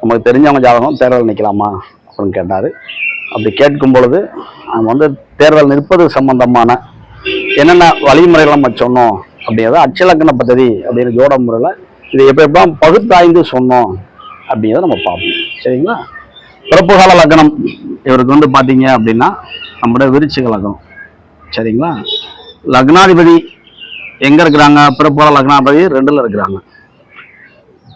நமக்கு தெரிஞ்சவங்க ஜாதகம் தேர்தல் நிற்கலாமா அப்படின்னு கேட்டார். அப்படி கேட்கும் பொழுது அவங்க வந்து தேர்தல் நிற்பது சம்பந்தமான என்னென்ன வழிமுறைகள் நம்ம சொன்னோம் அப்படிங்கிறத அச்சலக்கண பദ്ധதி அப்படிங்கிற ஜோட முறையில் இது எப்போ எப்போ பகுத்தாய்ந்து சொன்னோம் அப்படிங்கிறத நம்ம பார்ப்போம். சரிங்களா? பிறப்புகால லக்னம் இவருக்கு வந்து பார்த்தீங்க அப்படின்னா நம்முடைய விருச்சிக லக்னம் சரிங்களா? லக்னாதிபதி எங்கே இருக்கிறாங்க? பிறப்புகால லக்னாதிபதி ரெண்டில் இருக்கிறாங்க.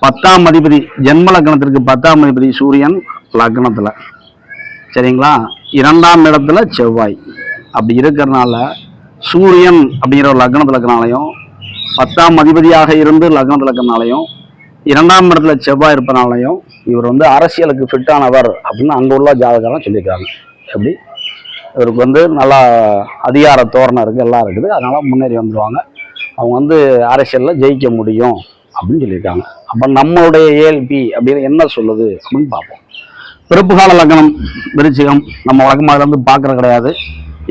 பத்தாம் அதிபதி ஜென்ம லக்னத்திற்கு பத்தாம் அதிபதி சூரியன் லக்னத்தில். சரிங்களா? இரண்டாம் இடத்துல செவ்வாய். அப்படி இருக்கிறனால சூரியன் அப்படிங்கிற ஒரு லக்னத்தில் இருக்கிறனாலையும் பத்தாம் அதிபதியாக இருந்து லக்னத்தில் இருக்கிறனாலையும் இரண்டாம் இடத்துல செவ்வாய் இருப்பனாலையும் இவர் வந்து அரசியலுக்கு ஃபிட்டானவர் அப்படின்னு அங்கே உள்ள ஜாதகம்லாம் சொல்லியிருக்காங்க. எப்படி? இவருக்கு வந்து நல்லா அதிகார தோரணம் இருக்குது எல்லாம் இருக்குது. அதனால் முன்னேறி வந்துடுவாங்க அவங்க வந்து அரசியலில் ஜெயிக்க முடியும். அப்படின்னு சொல்லியிருக்காங்க. அப்போ நம்மளுடைய ஏஎல்பி அப்படின்னு என்ன சொல்லுது அப்படின்னு பார்ப்போம். பிறப்பு கால லக்னம் விருச்சிகம் நம்ம வழக்கமாக இருந்து பார்க்கறது கிடையாது.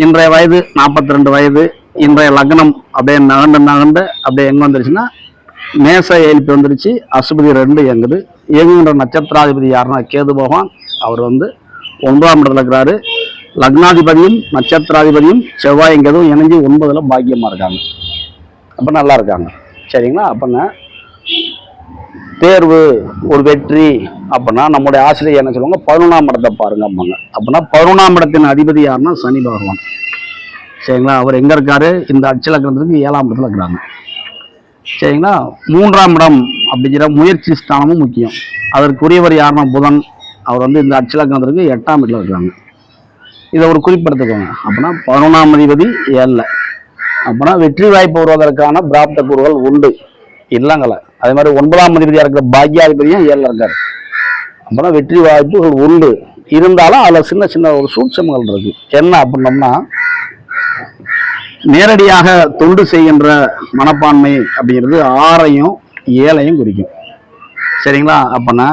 இன்றைய வயது நாற்பத்தி ரெண்டு வயது இன்றைய லக்னம் அப்படியே நகண்டு நகண்டு அப்படியே எங்கே வந்துருச்சுன்னா மேச ஏல்பி வந்துருச்சு அசுபதி ரெண்டு இயங்குது. இயங்குகின்ற நட்சத்திராதிபதி யாருன்னா கேது பகவான். அவர் வந்து ஒன்பதாம் இடத்துல இருக்கிறாரு. லக்னாதிபதியும் நட்சத்திராதிபதியும் செவ்வாய் எங்கேதும் இணைஞ்சு ஒன்பதில் பாக்கியமாக இருக்காங்க. அப்போ நல்லா இருக்காங்க. சரிங்களா? அப்போன்னா தேர்வு ஒரு வெற்றி அப்படின்னா நம்முடைய ஆசிரியர் என்ன சொல்லுவாங்க? பதினொன்றாம் இடத்தை பாருங்க அம்மாங்க அப்படின்னா பதினொன்றாம் இடத்தின் அதிபதி யாருன்னா சனி பகவான். சரிங்களா? அவர் எங்கே இருக்காரு? இந்த அச்சலக்கிறதுக்கு ஏழாம் இடத்துல இருக்கிறாங்க. சரிங்களா? மூன்றாம் இடம் அப்படிங்கிற முயற்சி ஸ்தானமும் முக்கியம். அதற்குரியவர் யாருன்னா புதன். அவர் வந்து இந்த அச்சலக்கிறதுக்கு எட்டாம் இடத்துல இருக்கிறாங்க. இதை ஒரு குறிப்பிடத்துக்கோங்க. அப்படின்னா பதினொன்றாம் அதிபதி ஏழில் அப்படின்னா வெற்றி வாய்ப்பு வருவதற்கான பிராப்த கூறுகள் உண்டு. இல்லைங்கள அதே மாதிரி ஒன்பதாம் அதிபதியாக இருக்கிற பாக்யாதிபதியும் ஏழில் இருக்கார். அப்புறம் வெற்றி வாய்ப்புகள் உண்டு. இருந்தாலும் அதில் சின்ன சின்ன ஒரு சூட்சமங்கள் இருக்கு. என்ன அப்படின்னம்னா நேரடியாக தொண்டு செய்கின்ற மனப்பான்மை அப்படிங்கிறது ஆறையும் ஏழையும் குறிக்கும். சரிங்களா? அப்போனா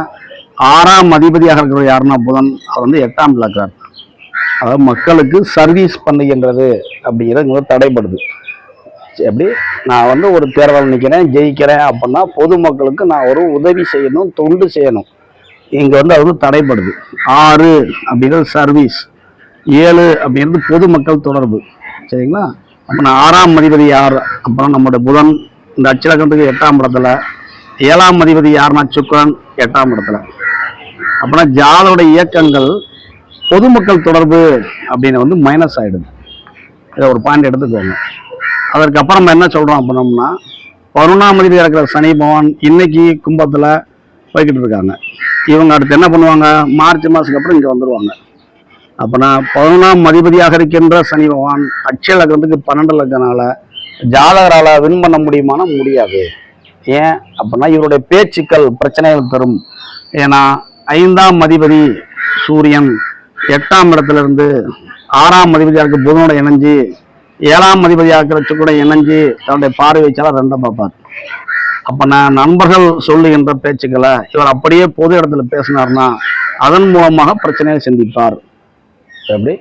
ஆறாம் அதிபதியாக இருக்கிற யாருன்னா புதன். அவர் வந்து எட்டாம் இடத்துல அதாவது மக்களுக்கு சர்வீஸ் பண்ணுகின்றது அப்படிங்கிறது தடைப்படுது எப்படி நான் வந்து ஒரு தேர்தல் நிற்கிறேன் ஜெயிக்கிறேன் அப்படின்னா பொதுமக்களுக்கு நான் ஒரு உதவி செய்யணும் தொண்டு செய்யணும். இங்கே வந்து அது வந்து தடைப்படுது ஆறு அப்படிங்கிறது சர்வீஸ் ஏழு அப்படிங்கிறது பொதுமக்கள் தொடர்பு. சரிங்களா? அப்போ நான் ஆறாம் அதிபதி யார்? அப்புறம் நம்முடைய புதன். இந்த அச்சிலக்கத்துக்கு எட்டாம் இடத்துல. ஏழாம் அதிபதி யாருன்னா சுக்கரன்? எட்டாம் இடத்துல. அப்படின்னா ஜாதோட இயக்கங்கள் பொதுமக்கள் தொடர்பு அப்படின்னு வந்து மைனஸ் ஆயிடுது. இதை ஒரு பாயிண்ட் எடுத்துக்கோங்க. அதற்கப்புறம் நம்ம என்ன சொல்றோம் அப்படின்னோம்னா கருணாமதியில் இருக்கிற சனி பகவான் இன்னைக்கு கும்பத்தில் போய்கிட்டு இருக்காங்க. இவங்க அடுத்து என்ன பண்ணுவாங்க? மார்ச் மாதத்துக்கு அப்புறம் இங்கே வந்துடுவாங்க அப்போனா பதினொன்றாம் அதிபதியாக இருக்கின்ற சனி பகவான் அட்சய லக்னத்துக்கு பன்னெண்டு லக்னால ஜாதகரால் வின் பண்ண முடியுமானா முடியாது. ஏன் அப்படின்னா இவருடைய பேச்சுக்கள் பிரச்சனைகள் தரும். ஏன்னா ஐந்தாம் அதிபதி சூரியன் எட்டாம் இடத்துல இருந்து ஆறாம் அதிபதியாக இருக்க புதனோட இணைஞ்சு ஏழாம் அதிபதியாக கூட இணைஞ்சு தன்னுடைய பார்வை வச்சாலும் ரெண்டை பார்ப்பார் அப்போ நான் நண்பர்கள் சொல்லுகின்ற பேச்சுக்களை இவர் அப்படியே பொது இடத்துல பேசினார்னா அதன் மூலமாக பிரச்சனையை சந்திப்பார். எப்படி?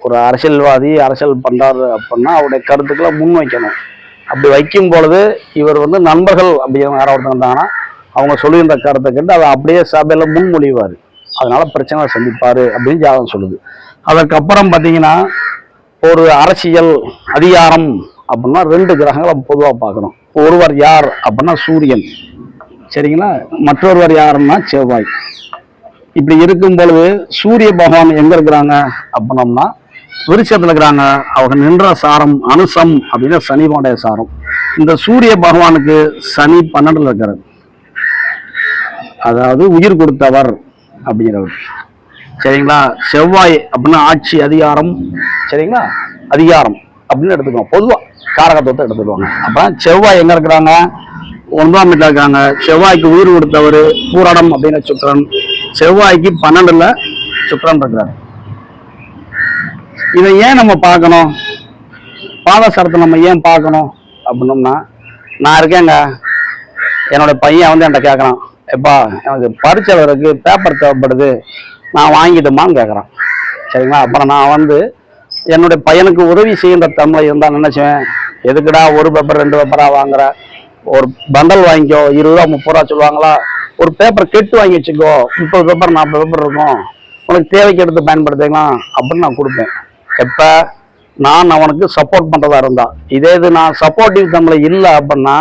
ஒரு அரசியல்வாதி அரசியல் பண்ணுறாரு அப்படின்னா அவருடைய கருத்துக்களை முன் வைக்கணும் அப்படி வைக்கும் பொழுது இவர் வந்து நண்பர்கள் அப்படிங்கிற யாராவது ஒருத்தர் இருந்தாங்கன்னா அவங்க சொல்லுகின்ற கருத்தை கேட்டு அதை அப்படியே சபையில் முன்மொழிவார். அதனால பிரச்சனை சந்திப்பார் அப்படின்னு ஜாதகம் சொல்லுது. அதுக்கப்புறம் பார்த்தீங்கன்னா ஒரு அரசியல் அதிகாரம் அப்படின்னா ரெண்டு கிரகங்களை பொதுவாக பார்க்குறோம் ஒருவர் யார் அப்படின்னா சூரியன். சரிங்களா? மற்றொருவர் யாருன்னா செவ்வாய். இப்படி இருக்கும் பொழுது சூரிய பகவான் எங்க இருக்கிறாங்க அப்படின்னோம்னா விருட்சத்தில் இருக்கிறாங்க. அவங்க நின்ற சாரம் அனுசம் அப்படின்னா சனிவோடைய சாரம். இந்த சூரிய பகவானுக்கு சனி பன்னெண்டில் இருக்கிறார். அதாவது உயிர் கொடுத்தவர் அப்படிங்கிறவர். சரிங்களா? செவ்வாய் அப்படின்னா ஆட்சி அதிகாரம். சரிங்களா? அதிகாரம் அப்படின்னு எடுத்துக்கணும். பொதுவாக காரகத்துவத்தை எடுத்துக்குவாங்க அப்போ செவ்வாய் எங்கே இருக்கிறாங்க? ஒன்பதாம் வீட்டில் இருக்காங்க. செவ்வாய்க்கு உயிர் கொடுத்தவர் பூரடம் அப்படின்னு சுக்கரன். செவ்வாய்க்கு பன்னெண்டுல சுக்கரன் இருக்கிறார். இதை ஏன் நம்ம பார்க்கணும்? பாதசரத்தை நம்ம ஏன் பார்க்கணும்? அப்படின்னோம்னா நான் இருக்கேங்க. என்னோட பையன் வந்து என்கிட்ட கேட்குறான் எப்பா எனக்கு பரிச்சவருக்கு பேப்பர் தேவைப்படுது. நான் வாங்கிட்டுமான்னு கேட்குறான் சரிங்களா? அப்புறம் நான் வந்து என்னுடைய பையனுக்கு உதவி செய்கின்ற தமிழை இருந்தால் நினைச்சேன். எதுக்குடா ஒரு பேப்பர் ரெண்டு பேப்பராக வாங்குற? ஒரு பண்டல் வாங்கிக்கோ இருபது ரூபா முப்பது ரூபா சொல்லுவாங்களா? ஒரு பேப்பர் கெட்டு வாங்கி வச்சுக்கோ. முப்பது பேப்பர் நாற்பது பேப்பர் இருக்கும். உனக்கு தேவைக்கு எடுத்து பயன்படுத்திக்கலாம் அப்படின்னு நான் கொடுப்பேன். எப்போ? நான் அவனுக்கு சப்போர்ட் பண்ணுறதா இருந்தா. இதே இது நான் சப்போர்ட்டிவ் தமிழை இல்லை அப்படின்னா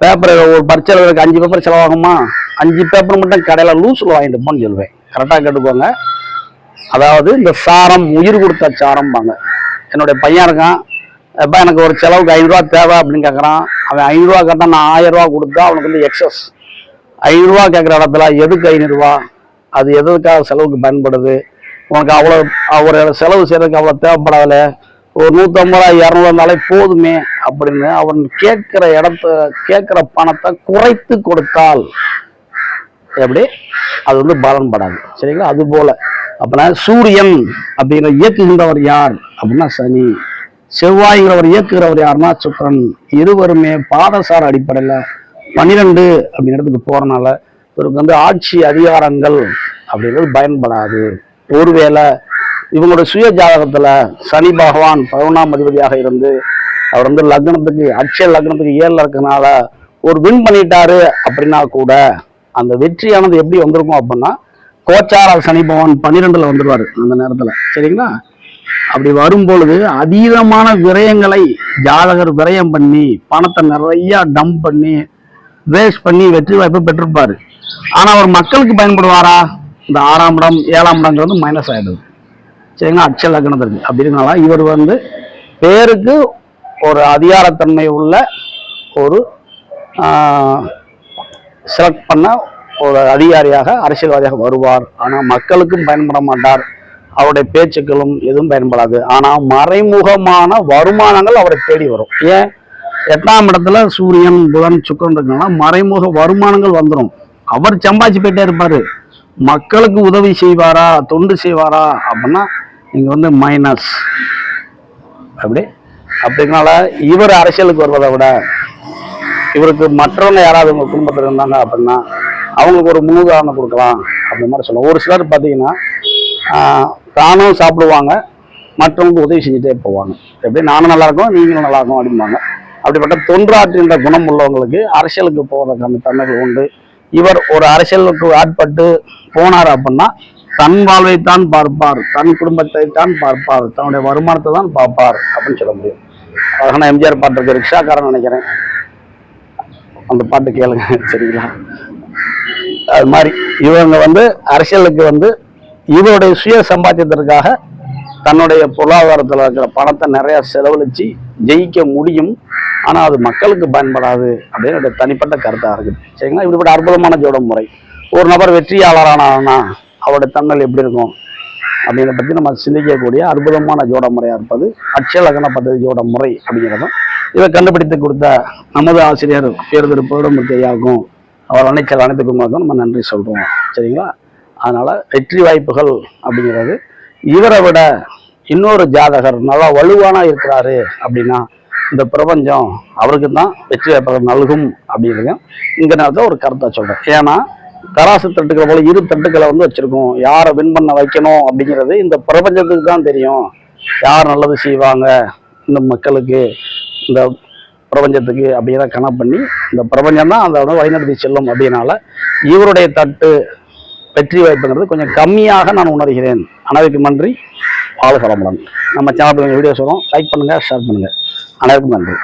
பேப்பர் ஒரு பரீட்சை எழுதுறதுக்கு அஞ்சு பேப்பர் செலவாகுமா? அஞ்சு பேப்பர் மட்டும் கடையில் லூஸில் வாங்கிட்டு போன்னு சொல்லுவேன் கரெக்டாக கேட்டுக்கோங்க. அதாவது இந்த சாரம் உயிர் கொடுத்த சாரம்பாங்க. என்னுடைய பையன் இருக்கான். எப்போ எனக்கு ஒரு செலவுக்கு ஐநூறுரூவா தேவை அப்படின்னு கேட்குறான் அவன் ஐநூறுரூவா கேட்டால் நான் ஆயிரரூவா கொடுத்தா அவனுக்கு வந்து எக்ஸஸ் ஐநூறுரூவா கேட்குற இடத்துல எதுக்கு ஐநூறுரூவா அது எதுக்காக செலவுக்கு பயன்படுது? உனக்கு அவ்வளோ ஒரு செலவு செய்கிறதுக்கு அவ்வளோ தேவைப்படாதில்ல ஒரு நூற்றம்பது ரூபா இரநூறுவா இருந்தாலே போதுமே அப்படின்னு அவன் கேட்குற இடத்த கேட்குற பணத்தை குறைத்து கொடுத்தால் எப்படி அது வந்து பலன் படாது சரிங்களா? அது போல அப்பனா சூரியன் அப்படிங்கிற இயக்குகின்றவர் யார்? அப்படின்னா சனி. செவ்வாய்ங்கிறவர் இயக்குகிறவர் யாருன்னா சுக்கரன். இருவருமே பாதசார அடிப்படையில் பன்னிரெண்டு அப்படிங்கிற இடத்துக்கு போறனால இவருக்கு வந்து ஆட்சி அதிகாரங்கள் அப்படிங்கிறது பயன்படாது. ஒருவேளை இவங்களோட சுய ஜாதகத்துல சனி பகவான் பதினொன்றாம் அதிபதியாக இருந்து அவர் வந்து லக்னத்துக்கு அட்சய லக்னத்துக்கு ஏழில் இருக்கனால ஒரு வின் பண்ணிட்டாரு அப்படின்னா கூட அந்த வெற்றியானது எப்படி வந்திருக்கும் அப்படின்னா கோச்சார சனி பகவான் பன்னிரெண்டுல வந்துருவாரு அந்த நேரத்துல. சரிங்களா? அப்படி வரும்பொழுது அதீதமான விரயங்களை ஜாதகர் விரயம் பண்ணி பணத்தை நிறைய டம்ப் பண்ணி வேஸ்ட் பண்ணி வெற்றி வாய்ப்பு பெற்றிருப்பாரு. ஆனா அவர் மக்களுக்கு பயன்படுவாரா? இந்த ஆறாம் இடம் ஏழாம் இடங்கிறது மைனஸ் ஆயிடுது. சரிங்களா? அட்சய லக்னத்திற்கு அப்படி இவர் வந்து பேருக்கு ஒரு அதிகாரத்தன்மை உள்ள ஒரு செலக்ட் பண்ண ஒரு அதிகாரியாக அரசியல்வாதியாக வருவார். ஆனால் மக்களுக்கும் பயன்பட மாட்டார். அவருடைய பேச்சுக்களும் எதுவும் பயன்படாது. ஆனால் மறைமுகமான வருமானங்கள் அவரை தேடி வரும். ஏன்? எட்டாம் இடத்துல சூரியன் புதன் சுக்கரன் இருக்குன்னா மறைமுக வருமானங்கள் வந்துடும் அவர் சம்பாதிச்சு போயிட்டே இருப்பார். மக்களுக்கு உதவி செய்வாரா? தொண்டு செய்வாரா? அப்படின்னா நீங்கள் வந்து மைனஸ் அப்படி? அப்படிங்கனால இவர் அரசியலுக்கு வருவதை விட இவருக்கு மற்றவங்க யாராவது உங்க குடும்பத்தில் இருந்தாங்க அப்படின்னா அவங்களுக்கு ஒரு முன்னுதாரணம் கொடுக்கலாம் அப்படி மாதிரி சொல்லலாம் ஒரு சிலர் பார்த்தீங்கன்னா ஆஹ், தானும் சாப்பிடுவாங்க மற்றவங்களுக்கு உதவி செஞ்சுட்டே போவாங்க. எப்படி? நானும் நல்லா இருக்கும் நீங்களும் நல்லா இருக்கும் அப்படிம்பாங்க. அப்படிப்பட்ட தொன்றாற்றுகின்ற குணம் உள்ளவங்களுக்கு அரசியலுக்கு போவதற்கான தன்மைகள் உண்டு. இவர் ஒரு அரசியலுக்கு ஆட்பட்டு போனார் அப்படின்னா தன் வாழ்வை தான் பார்ப்பார் தன் குடும்பத்தை தான் பார்ப்பார் தன்னுடைய வருமானத்தை தான் பார்ப்பார் அப்படின்னு சொல்ல முடியும். அழகான எம்ஜிஆர் பாட்டு இருக்கு ரிக்ஷாக்காரன் நினைக்கிறேன். அந்த பாட்டு கேளுங்க சரிங்களா? அது மாதிரி இவங்க வந்து அரசியலுக்கு வந்து இவருடைய சுய சம்பாத்தியத்திற்காக தன்னுடைய பொருளாதாரத்தில் இருக்கிற பணத்தை நிறையா செலவழித்து ஜெயிக்க முடியும். ஆனால் அது மக்களுக்கு பயன்படாது அப்படின்னு தனிப்பட்ட கருத்தாக இருக்குது. சரிங்களா? இப்படிப்பட்ட அற்புதமான ஜோட முறை. ஒரு நபர் வெற்றியாளரானா அவருடைய தன்னல் எப்படி இருக்கும்? அப்படிங்கிறத பற்றி நம்ம சிந்திக்கக்கூடிய அற்புதமான ஜோட முறையாக இருப்பது அட்சய லக்ன பദ്ധதி ஜோட முறை அப்படிங்கிறதும் இதை கண்டுபிடித்து கொடுத்த நமது ஆசிரியர் பேர் திருப்போடும் அவர் அவர் அனைத்து அனைத்துக்குமாக்கும் நம்ம நன்றி சொல்கிறோம் சரிங்களா? அதனால் வெற்றி வாய்ப்புகள் அப்படிங்கிறது. இவரை விட இன்னொரு ஜாதகர் நல்லா வலுவானாக இருக்கிறாரு அப்படின்னா இந்த பிரபஞ்சம் அவருக்கு தான் வெற்றி வாய்ப்புகள் நல்கும் அப்படிங்கிறது இந்த நேரத்தில் ஒரு கருத்தை சொல்கிறேன் ஏன்னா தராசு தட்டுக்களை போல இரு தட்டுக்களை வந்து வச்சுருக்கோம். யாரை வின் பண்ண வைக்கணும் அப்படிங்கிறது இந்த பிரபஞ்சத்துக்கு தான் தெரியும். யார் நல்லது செய்வாங்க? இந்த மக்களுக்கு இந்த பிரபஞ்சத்துக்கு அப்படிங்கிற கணக்கு பண்ணி இந்த பிரபஞ்சம் தான் அதை வந்து வழிநடத்தி செல்லும் அப்படின்னால இவருடைய தட்டு வெற்றி வாய்ப்புங்கிறது கொஞ்சம் கம்மியாக நான் உணர்கிறேன். அனைவருக்கும் நன்றி. வாழ்க வளமுடன். நம்ம சேனல் வீடியோஸ் வரும் லைக் பண்ணுங்கள் ஷேர் பண்ணுங்கள் அனைவருக்கும் நன்றி.